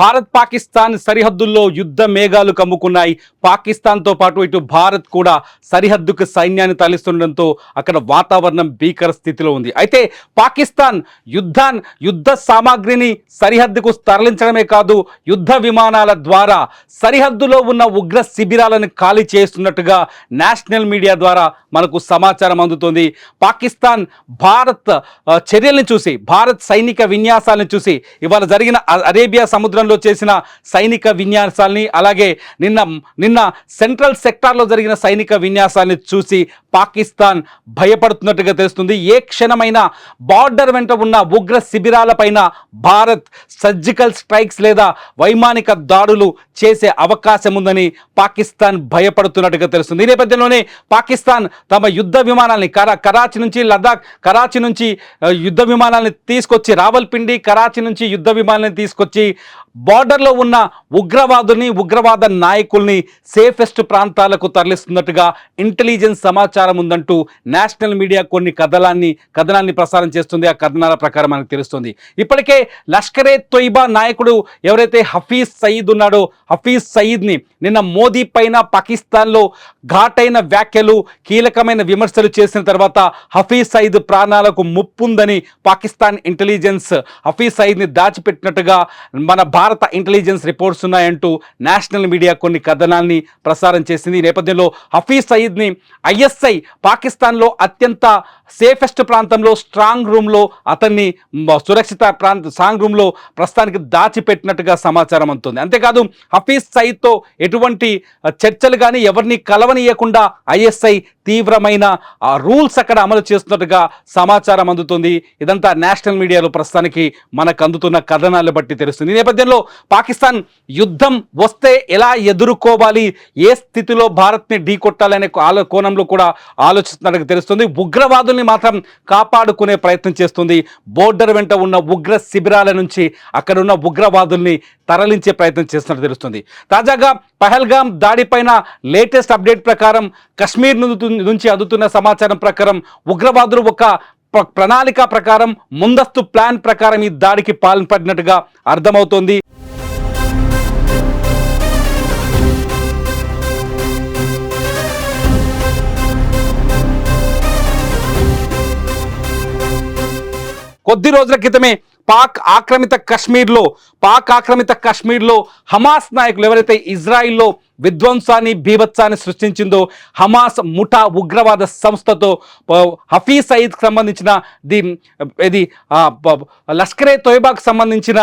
భారత్ పాకిస్తాన్ సరిహద్దుల్లో యుద్ధ మేఘాలు కమ్ముకున్నాయి. పాకిస్తాన్తో పాటు ఇటు భారత్ కూడా సరిహద్దుకు సైన్యాన్ని తరలిస్తుండడంతో అక్కడ వాతావరణం భీకర స్థితిలో ఉంది. అయితే పాకిస్తాన్ యుద్ధాన్ యుద్ధ సామాగ్రిని సరిహద్దుకు తరలించడమే కాదు యుద్ధ విమానాల ద్వారా సరిహద్దులో ఉన్న ఉగ్ర శిబిరాలను ఖాళీ చేస్తున్నట్టుగా నేషనల్ మీడియా ద్వారా మనకు సమాచారం అందుతుంది. పాకిస్తాన్ భారత్ చర్యలను చర్యల్ని చూసి భారత్ సైనిక విన్యాసాలను చూసి ఇవాళ జరిగిన అరేబియా సముద్రం సముద్రంలో చేసిన సైనిక విన్యాసాల్ని అలాగే నిన్న నిన్న సెంట్రల్ సెక్టార్లో జరిగిన సైనిక విన్యాసాన్ని చూసి పాకిస్తాన్ భయపడుతున్నట్టుగా తెలుస్తుంది. ఏ క్షణమైన బార్డర్ వెంట ఉన్న ఉగ్ర శిబిరాలపైన భారత్ సర్జికల్ స్ట్రైక్స్ లేదా వైమానిక దాడులు చేసే అవకాశం ఉందని పాకిస్తాన్ భయపడుతున్నట్టుగా తెలుస్తుంది. ఈ నేపథ్యంలోనే పాకిస్తాన్ తమ యుద్ధ విమానాల్ని కరా కరాచి నుంచి లదాఖ్ కరాచి నుంచి యుద్ధ విమానాల్ని తీసుకొచ్చి రావల్పిండి కరాచి నుంచి యుద్ధ విమానాన్ని తీసుకొచ్చి బార్డర్లో ఉన్న ఉగ్రవాదుల్ని ఉగ్రవాద నాయకుల్ని సేఫెస్ట్ ప్రాంతాలకు తరలిస్తున్నట్టుగా ఇంటెలిజెన్స్ సమాచారం ఉందంటూ నేషనల్ మీడియా కొన్ని కథనాన్ని కథనాన్ని ప్రసారం చేస్తుంది. ఆ కథనాల ప్రకారం మనకు తెలుస్తుంది. ఇప్పటికే లష్కరే తొయిబా నాయకుడు ఎవరైతే హఫీజ్ సయీద్ ఉన్నాడో హఫీజ్ సయీద్ని నిన్న మోదీ పైన పాకిస్తాన్లో ఘాటైన వ్యాఖ్యలు కీలకమైన విమర్శలు చేసిన తర్వాత హఫీజ్ సయీద్ ప్రాణాలకు ముప్పుందని పాకిస్తాన్ ఇంటెలిజెన్స్ హఫీజ్ సయీద్ని దాచిపెట్టినట్టుగా మన భారత ఇంటెలిజెన్స్ రిపోర్ట్స్ ఉన్నాయంటూ నేషనల్ మీడియా కొన్ని కథనాన్ని ప్రసారం చేసింది. ఈ నేపథ్యంలో హఫీజ్ సయీద్ని ఐఎస్ఐ పాకిస్తాన్లో అత్యంత సేఫెస్ట్ ప్రాంతంలో స్ట్రాంగ్ రూమ్లో అతన్ని సురక్షిత ప్రాంత స్ట్రాంగ్ రూమ్లో ప్రస్తుతానికి దాచిపెట్టినట్టుగా సమాచారం అందుతుంది. అంతేకాదు హఫీజ్ సయీద్తో ఎటువంటి చర్చలు కానీ ఎవరిని కలవనీయకుండా ఐఎస్ఐ తీవ్రమైన రూల్స్ అక్కడ అమలు చేస్తున్నట్టుగా సమాచారం అందుతుంది. ఇదంతా నేషనల్ మీడియాలో ప్రస్తుతానికి మనకు అందుతున్న కథనాలు బట్టి తెలుస్తుంది. ఈ నేపథ్యంలో పాకిస్తాన్ యుద్ధం వస్తే ఎలా ఎదుర్కోవాలి? ఏ స్థితిలో భారత్ని ఢీకొట్టాలనే ఆలో కోణంలో కూడా ఆలోచిస్తున్నట్టుగా తెలుస్తుంది. ఉగ్రవాదుల్ని మాత్రం కాపాడుకునే ప్రయత్నం చేస్తుంది. బోర్డర్ వెంట ఉన్న ఉగ్ర శిబిరాల నుంచి అక్కడ ఉన్న ఉగ్రవాదుల్ని తరలించే ప్రయత్నం చేస్తున్నట్టు తెలుస్తుంది. తాజాగా పహల్గామ్ దాడిపైన లేటెస్ట్ అప్డేట్ ప్రకారం కశ్మీర్ నుంచి అందుతున్న సమాచారం ప్రకారం ఉగ్రవాదులు ఒక ప్రణాళిక ప్రకారం ముందస్తు ప్లాన్ ప్రకారం ఈ దాడికి పాల్పడినట్టుగా అర్థమవుతోంది. కొద్ది రోజుల క్రితమే పాక్ ఆక్రమిత కాశ్మీర్లో పాక్ ఆక్రమిత కాశ్మీర్లో హమాస్ నాయకులు ఎవరైతే ఇజ్రాయిల్లో విధ్వంసాన్ని బీభత్సాన్ని సృష్టించిందో హమాస్ ముఠా ఉగ్రవాద సంస్థతో ప- హఫీజ్ సయీద్కి సంబంధించిన ది ఇది లష్కరే తోయిబాకు సంబంధించిన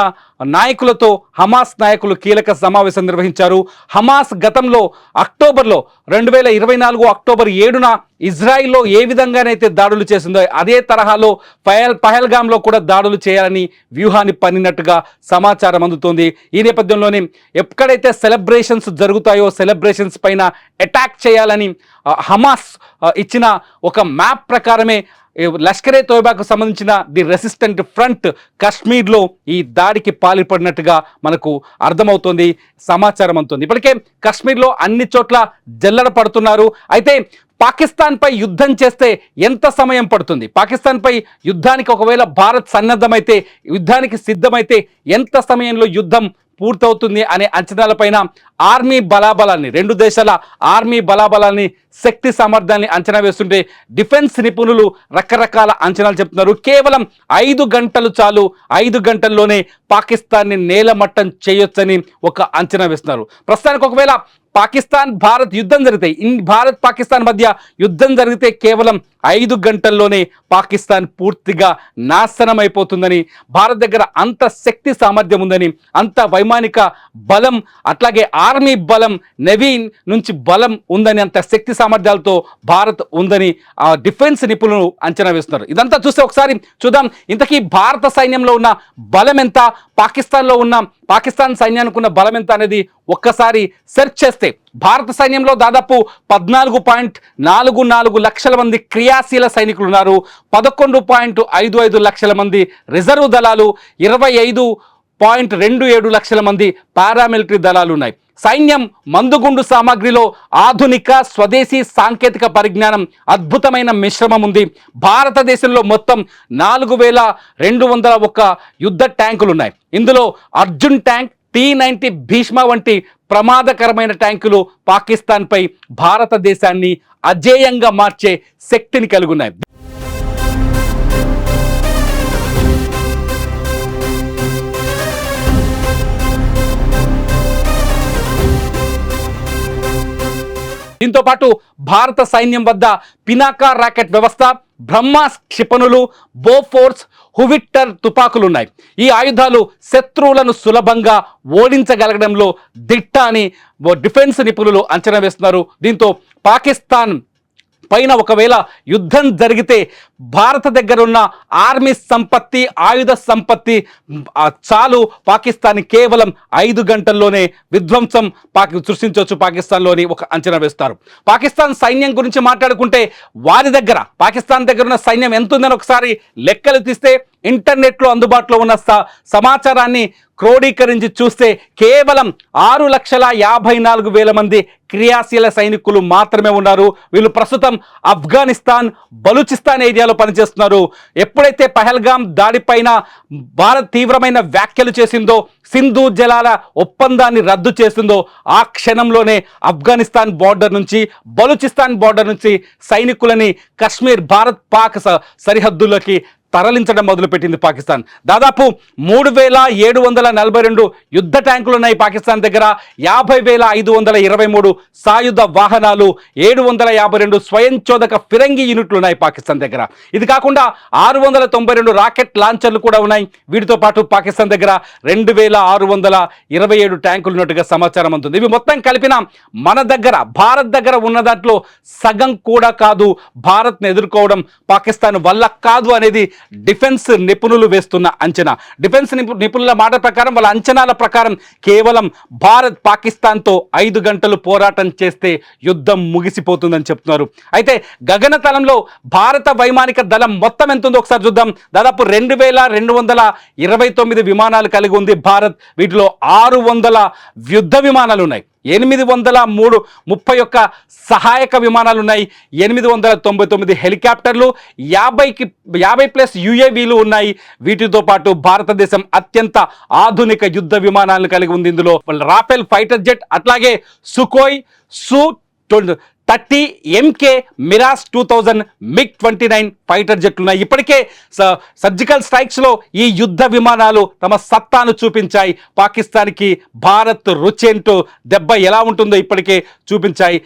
నాయకులతో హమాస్ నాయకులు కీలక సమావేశం నిర్వహించారు. హమాస్ గతంలో అక్టోబర్లో రెండు వేల ఇరవై నాలుగు అక్టోబర్ ఏడున ఇజ్రాయిల్లో ఏ విధంగానైతే దాడులు చేసిందో అదే తరహాలో పహల్ పహల్గామ్లో కూడా దాడులు చేయాలని వ్యూహాన్ని పన్నినట్టుగా సమాచారం అందుతోంది. ఈ నేపథ్యంలోనే ఎక్కడైతే సెలబ్రేషన్స్ జరుగుతాయో సెలబ్రేషన్స్ పైన అటాక్ చేయాలని హమాస్ ఇచ్చిన ఒక మ్యాప్ ప్రకారమే లష్కరే తోయబాకు సంబంధించిన ది రెసిస్టెంట్ ఫ్రంట్ కాశ్మీర్లో ఈ దాడికి పాల్పడినట్టుగా మనకు అర్థమవుతోంది సమాచారం అందుతుంది ఇప్పటికే కాశ్మీర్లో అన్ని చోట్ల జల్లడ పడుతున్నారు. అయితే పాకిస్తాన్పై యుద్ధం చేస్తే ఎంత సమయం పడుతుంది? పాకిస్తాన్పై యుద్ధానికి ఒకవేళ భారత్ సన్నద్ధమైతే యుద్ధానికి సిద్ధమైతే ఎంత సమయంలో యుద్ధం పూర్తవుతుంది అనే అంచనాలపైన ఆర్మీ బలాబలాన్ని రెండు దేశాల ఆర్మీ బలాబలాన్ని శక్తి సామర్థ్యాన్ని అంచనా వేస్తుంటే డిఫెన్స్ నిపుణులు రకరకాల అంచనాలు చెప్తున్నారు. కేవలం ఐదు గంటలు చాలు ఐదు గంటల్లోనే పాకిస్తాన్ని నేలమట్టం చేయొచ్చని ఒక అంచనా వేస్తున్నారు. ప్రస్తుతానికి ఒకవేళ పాకిస్తాన్ భారత్ యుద్ధం జరిగితే ఇన్ భారత్ పాకిస్తాన్ మధ్య యుద్ధం జరిగితే కేవలం ఐదు గంటల్లోనే పాకిస్తాన్ పూర్తిగా నాశనం అయిపోతుందని భారత్ దగ్గర అంత శక్తి సామర్థ్యం ఉందని అంత వైమానిక బలం అట్లాగే ఆర్మీ బలం నవీన్ నుంచి బలం ఉందని అంత శక్తి సామర్థ్యాలతో భారత్ ఉందని ఆ డిఫెన్స్ నిపుణులు అంచనా వేస్తున్నారు. ఇదంతా చూస్తే ఒకసారి చూద్దాం. ఇంతకీ భారత సైన్యంలో ఉన్న బలం ఎంత పాకిస్తాన్లో ఉన్న పాకిస్తాన్ సైన్యానికి ఉన్న బలం ఎంత అనేది ఒక్కసారి సెర్చ్ చేస్తే భారత సైన్యంలో దాదాపు పద్నాలుగు పాయింట్ నాలుగు నాలుగు లక్షల మంది క్రియాశీల సైనికులు ఉన్నారు పదకొండు పాయింట్ ఐదు ఐదు లక్షల మంది రిజర్వ్ దళాలు ఇరవై ఐదు పాయింట్ రెండు ఏడు లక్షల మంది పారామిలిటరీ దళాలు ఉన్నాయి సైన్యం మందుగుండు సామాగ్రిలో ఆధునిక స్వదేశీ సాంకేతిక పరిజ్ఞానం అద్భుతమైన మిశ్రమం ఉంది భారతదేశంలో మొత్తం నాలుగు వేల రెండు వందల ఒక్క యుద్ధ ట్యాంకులు ఉన్నాయి ఇందులో Arjun tank T ninety Bhishma వంటి ప్రమాదకరమైన ట్యాంకులు పాకిస్తాన్పై భారతదేశాన్ని అజేయంగా మార్చే శక్తిని కలిగి ఉన్నాయి దీంతో పాటు భారత సైన్యం వద్ద పినాకా రాకెట్ వ్యవస్థ బ్రహ్మాస్ క్షిపణులు బోఫోర్స్ హువిట్టర్ తుపాకులు ఉన్నాయి ఈ ఆయుధాలు శత్రువులను సులభంగా ఓడించగలగడంలో దిట్ట అని డిఫెన్స్ నిపుణులు అంచనా వేస్తున్నారు. దీంతో పాకిస్తాన్ పైన ఒకవేళ యుద్ధం జరిగితే భారత దగ్గర ఉన్న ఆర్మీ సంపత్తి ఆయుధ సంపత్తి చాలు పాకిస్తాన్ కేవలం ఐదు గంటల్లోనే విధ్వంసం పాకి సృష్టించవచ్చు పాకిస్తాన్లోని ఒక అంచనా వేస్తారు. పాకిస్తాన్ సైన్యం గురించి మాట్లాడుకుంటే వారి దగ్గర పాకిస్తాన్ దగ్గర ఉన్న సైన్యం ఎంత ఉందని ఒకసారి లెక్కలు తీస్తే ఇంటర్నెట్లో అందుబాటులో ఉన్న స- సమాచారాన్ని క్రోడీకరించి చూస్తే కేవలం ఆరు లక్షల యాభై నాలుగు వేల మంది క్రియాశీల సైనికులు మాత్రమే ఉన్నారు. వీళ్ళు ప్రస్తుతం ఆఫ్ఘనిస్తాన్ బలూచిస్తాన్ ఏరియాలో పనిచేస్తున్నారు. ఎప్పుడైతే పహల్గాం దాడిపైన భారత్ తీవ్రమైన వ్యాఖ్యలు చేసిందో సింధు జలాల ఒప్పందాన్ని రద్దు చేసిందో ఆ క్షణంలోనే ఆఫ్ఘనిస్తాన్ బార్డర్ నుంచి బలూచిస్తాన్ బార్డర్ నుంచి సైనికులని కశ్మీర్ భారత్ పాక్ స- సరిహద్దుల్లోకి తరలించడం మొదలుపెట్టింది పాకిస్తాన్. దాదాపు మూడు వేల ఏడు వందల నలభై రెండు యుద్ధ ట్యాంకులు ఉన్నాయి పాకిస్తాన్ దగ్గర. యాభై వేల ఐదు వందల ఇరవై మూడు సాయుధ వాహనాలు ఏడు వందల యాభై రెండు స్వయంచోదక ఫిరంగి యూనిట్లు ఉన్నాయి పాకిస్తాన్ దగ్గర. ఇది కాకుండా ఆరు వందల తొంభై రెండు రాకెట్ లాంచర్లు కూడా ఉన్నాయి. వీటితో పాటు పాకిస్తాన్ దగ్గర రెండు వేల ఆరు వందల ఇరవై ఏడు ట్యాంకులు ఉన్నట్టుగా సమాచారం అందుతుంది ఇవి మొత్తం కలిపిన మన దగ్గర భారత్ దగ్గర ఉన్న దాంట్లో సగం కూడా కాదు. భారత్ను ఎదుర్కోవడం పాకిస్తాన్ వల్ల కాదు అనేది డిఫెన్స్ నిపుణులు వేస్తున్న అంచనా. డిఫెన్స్ నిపుణుల మాట ప్రకారం వాళ్ళ అంచనాల ప్రకారం కేవలం భారత్ పాకిస్తాన్తో ఐదు గంటలు పోరాటం చేస్తే యుద్ధం ముగిసిపోతుందని చెప్తున్నారు. అయితే గగనతలంలో భారత వైమానిక దళం మొత్తం ఎంత ఉందో ఒకసారి చూద్దాం. దాదాపు రెండు వేల రెండు వందల ఇరవై తొమ్మిది విమానాలు కలిగి ఉంది భారత్. వీటిలో ఆరు వందల యుద్ధ విమానాలు ఉన్నాయి. ఎనిమిది వందల మూడు ముప్పై ఒక్క సహాయక విమానాలు ఉన్నాయి ఎనిమిది వందల తొంభై తొమ్మిది హెలికాప్టర్లు యాభైకి యాభై ప్లస్ యుఏవీలు ఉన్నాయి. వీటితో పాటు భారతదేశం అత్యంత ఆధునిక యుద్ధ విమానాలను కలిగి ఉంది. ఇందులో రాఫెల్ ఫైటర్ జెట్ అట్లాగే Sukhoi Su thirty MK Mirage two thousand MiG twenty nine fighter జెట్లు ఉన్నాయి. ఇప్పటికే స- సర్జికల్ స్ట్రైక్స్లో ఈ యుద్ధ విమానాలు తమ సత్తాను చూపించాయి. పాకిస్తాన్కి భారత్ రుచేంటో దెబ్బ ఎలా ఉంటుందో ఇప్పటికే చూపించాయి.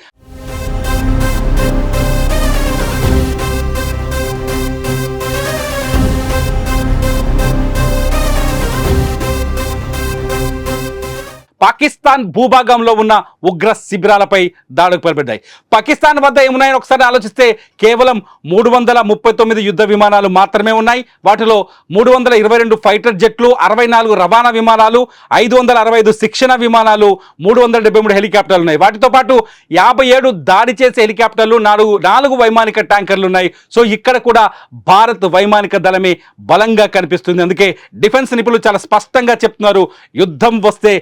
పాకిస్తాన్ భూభాగంలో ఉన్న ఉగ్ర శిబిరాలపై దాడులు పరిపెట్టాయి పాకిస్తాన్ వద్ద ఏమున్నాయని ఒకసారి ఆలోచిస్తే కేవలం మూడు వందల ముప్పై తొమ్మిది యుద్ధ విమానాలు మాత్రమే ఉన్నాయి. వాటిలో మూడు వందల ఇరవై రెండు ఫైటర్ జెట్లు అరవై నాలుగు రవాణా విమానాలు ఐదు వందల అరవై ఐదు శిక్షణ విమానాలు మూడు వందల డెబ్బై మూడు హెలికాప్టర్లు ఉన్నాయి. వాటితో పాటు యాభై ఏడు దాడి చేసే హెలికాప్టర్లు నాలుగు నాలుగు వైమానిక ట్యాంకర్లు ఉన్నాయి. సో ఇక్కడ కూడా భారత్ వైమానిక దళమే బలంగా కనిపిస్తుంది. అందుకే డిఫెన్స్ నిపుణులు చాలా స్పష్టంగా చెప్తున్నారు. యుద్ధం వస్తే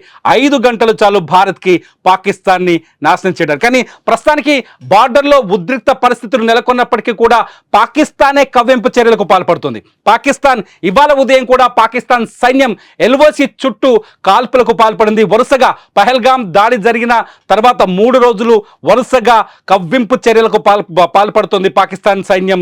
ఐదు గంటలు చాలు భారత్కి పాకిస్తాన్ని నాశనం చేయడానికి. కానీ ప్రస్తుతానికి బార్డర్లో ఉద్రిక్త పరిస్థితులు నెలకొన్నప్పటికీ కూడా పాకిస్తానే కవ్వింపు చర్యలకు పాల్పడుతుంది. పాకిస్తాన్ ఇవాళ ఉదయం కూడా పాకిస్తాన్ సైన్యం ఎల్ఓసి చుట్టూ కాల్పులకు పాల్పడింది. వరుసగా పహల్గాం దాడి జరిగిన తర్వాత మూడు రోజులు వరుసగా కవ్వింపు చర్యలకు పాల్ పాల్పడుతుంది పాకిస్తాన్ సైన్యం.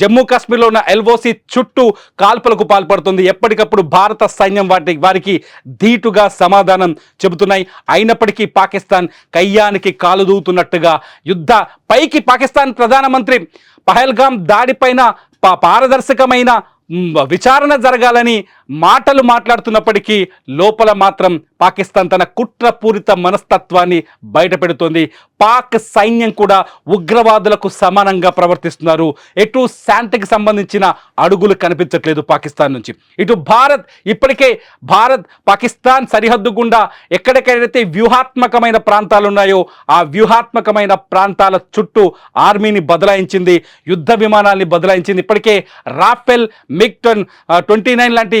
జమ్మూ కాశ్మీర్లో ఉన్న ఎల్ఓసి చుట్టూ కాల్పులకు పాల్పడుతుంది. ఎప్పటికప్పుడు భారత సైన్యం వాటి వారికి ధీటుగా సమాధానం చెబుతున్నాయి. అయినప్పటికీ పాకిస్తాన్ కయ్యానికి కాలు దూతున్నట్టుగా యుద్ధ పైకి పాకిస్తాన్ ప్రధానమంత్రి పహల్గాం దాడిపైన పారదర్శకమైన విచారణ జరగాలని మాటలు మాట్లాడుతున్నప్పటికీ లోపల మాత్రం పాకిస్తాన్ తన కుట్రపూరిత మనస్తత్వాన్ని బయటపెడుతోంది. పాక్ సైన్యం కూడా ఉగ్రవాదులకు సమానంగా ప్రవర్తిస్తున్నారు. ఎటు శాంతికి సంబంధించిన అడుగులు కనిపించట్లేదు పాకిస్తాన్ నుంచి. ఇటు భారత్ ఇప్పటికే భారత్ పాకిస్తాన్ సరిహద్దు గుండా ఎక్కడెక్కడైతే వ్యూహాత్మకమైన ప్రాంతాలు ఉన్నాయో ఆ వ్యూహాత్మకమైన ప్రాంతాల చుట్టూ ఆర్మీని బదలాయించింది యుద్ధ విమానాల్ని బదలాయించింది. ఇప్పటికే రాఫెల్ మిగ్టన్ ట్వంటీ నైన్ లాంటి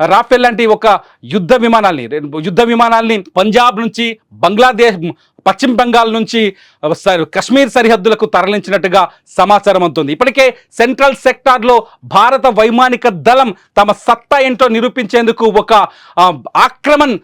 రాఫెల్ లాంటి ఒక యుద్ధ విమానాల్ని రెండు యుద్ధ విమానాల్ని పంజాబ్ నుంచి బంగ్లాదేశ్ పశ్చిమ బెంగాల్ నుంచి స- కశ్మీర్ సరిహద్దులకు తరలించినట్టుగా సమాచారం అందుతుంది. ఇప్పటికే సెంట్రల్ సెక్టార్లో భారత వైమానిక దళం తమ సత్తా ఏంటో నిరూపించేందుకు ఒక ఆక్రమణ్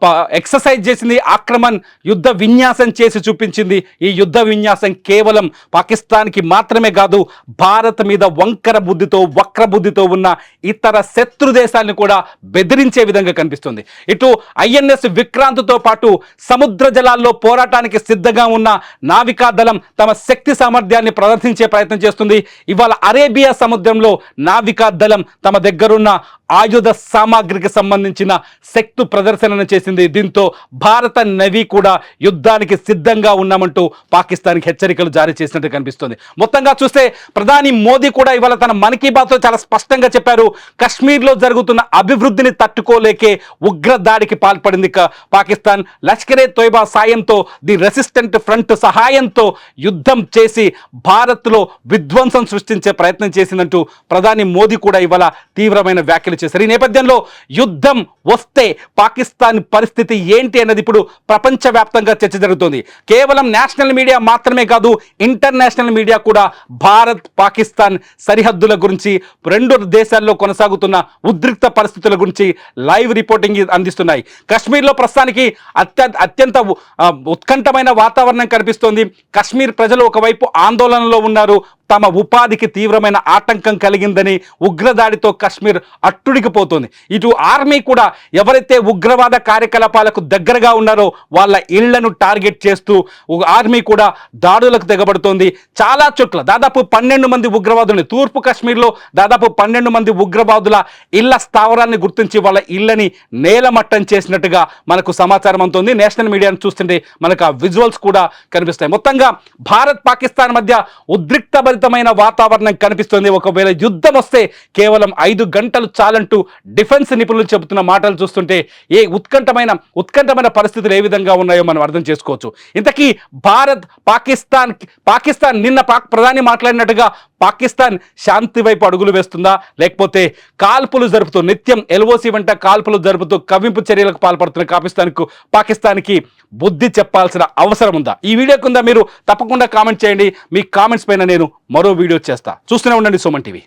ప- ఎక్సర్సైజ్ చేసింది. ఆక్రమణ్ యుద్ధ విన్యాసం చేసి చూపించింది. ఈ యుద్ధ విన్యాసం కేవలం పాకిస్తాన్కి మాత్రమే కాదు భారత్ మీద వంకర బుద్ధితో వక్ర బుద్ధితో ఉన్న ఇతర శత్రు దేశాలను కూడా బెదిరించే విధంగా కనిపిస్తుంది. ఇటు ఐఎన్ఎస్ విక్రాంత్తో పాటు సముద్ర జలాల్లో పోరాటానికి సిద్ధంగా ఉన్న నావికా దళం తమ శక్తి సామర్థ్యాన్ని ప్రదర్శించే ప్రయత్నం చేస్తుంది. ఇవాళ అరేబియా సముద్రంలో నావికా దళం తమ దగ్గరున్న ఆయుధ సామాగ్రికి సంబంధించిన శక్తు ప్రదర్శనను చేసింది దీంతో భారత నవీ కూడా యుద్ధానికి సిద్ధంగా ఉన్నామంటూ పాకిస్తాన్కి హెచ్చరికలు జారీ చేసినట్టు కనిపిస్తుంది. మొత్తంగా చూస్తే ప్రధాని మోదీ కూడా ఇవాళ తన మన్ కీ బాత్లో చాలా స్పష్టంగా చెప్పారు. కశ్మీర్లో జరుగుతున్న అభివృద్ధిని తట్టుకోలేకే ఉగ్ర దాడికి పాల్పడింది పాకిస్తాన్. లష్కరే తోయబా సాయంతో ది రెసిస్టెంట్ ఫ్రంట్ సహాయంతో యుద్ధం చేసి భారత్లో విధ్వంసం సృష్టించే ప్రయత్నం చేసిందంటూ ప్రధాని మోదీ కూడా ఇవాళ తీవ్రమైన వ్యాఖ్యలు చేశారు ఈ నేపథ్యంలో యుద్ధం వస్తే పాకిస్తాన్ పరిస్థితి ఏంటి అన్నది ఇప్పుడు ప్రపంచవ్యాప్తంగా చర్చ జరుగుతుంది. కేవలం నేషనల్ మీడియా మాత్రమే కాదు ఇంటర్నేషనల్ మీడియా కూడా భారత్ పాకిస్తాన్ సరిహద్దుల గురించి రెండు దేశాల్లో కొనసాగుతున్న ఉద్రిక్త పరిస్థితుల గురించి లైవ్ రిపోర్టింగ్ అందిస్తున్నాయి. కశ్మీర్లో ప్రస్తుతానికి అత్యంత అత్యంత ఉత్కంఠమైన వాతావరణం కనిపిస్తోంది. కశ్మీర్ ప్రజలు ఒకవైపు ఆందోళనలో ఉన్నారు. తమ ఉపాధికి తీవ్రమైన ఆటంకం కలిగిందని ఉగ్రదాడితో కశ్మీర్ అట్టుడికిపోతోంది ఇటు ఆర్మీ కూడా ఎవరైతే ఉగ్రవాద కార్యకలాపాలకు దగ్గరగా ఉన్నారో వాళ్ళ ఇళ్ళను టార్గెట్ చేస్తూ ఆర్మీ కూడా దాడులకు తెగబడుతోంది. చాలా చోట్ల దాదాపు పన్నెండు మంది ఉగ్రవాదుల్ని తూర్పు కాశ్మీర్లో దాదాపు పన్నెండు మంది ఉగ్రవాదుల ఇళ్ళ స్థావరాన్ని గుర్తించి వాళ్ళ ఇళ్ళని నేలమట్టం చేసినట్టుగా మనకు సమాచారం అందుతుంది. నేషనల్ మీడియాను చూస్తుంటే మనకు ఆ విజువల్స్ కూడా కనిపిస్తాయి. మొత్తంగా భారత్ పాకిస్తాన్ మధ్య ఉద్రిక్తభరితమైన వాతావరణం కనిపిస్తుంది. ఒకవేళ యుద్ధం వస్తే కేవలం ఐదు గంటలు చాలంటూ డిఫెన్స్ నిపుణులు చెబుతున్న మాటలు చూస్తుంటే ఏ ఉత్కంఠమైన ఉత్కంఠమైన పరిస్థితులు ఏ విధంగా ఉన్నాయో మనం అర్థం చేసుకోవచ్చు. ఇంతకీ భారత్ పాకిస్తాన్ పాకిస్తాన్ నిన్న పాక్ ప్రధాని మాట్లాడినట్టుగా పాకిస్తాన్ శాంతి వైపు అడుగులు వేస్తుందా? లేకపోతే కాల్పులు జరుపుతూ నిత్యం ఎల్ఓసి వెంట కాల్పులు జరుపుతూ కవింపు చర్యలకు పాల్పడుతున్న పాకిస్తాన్కు పాకిస్తాన్కి బుద్ధి చెప్పాల్సిన అవసరం ఉందా? ఈ వీడియో కింద మీరు తప్పకుండా కామెంట్ చేయండి. మీ కామెంట్స్ పైన నేను మరో వీడియో చేస్తా. చూస్తూనే ఉండండి సోమన్ టీవీ.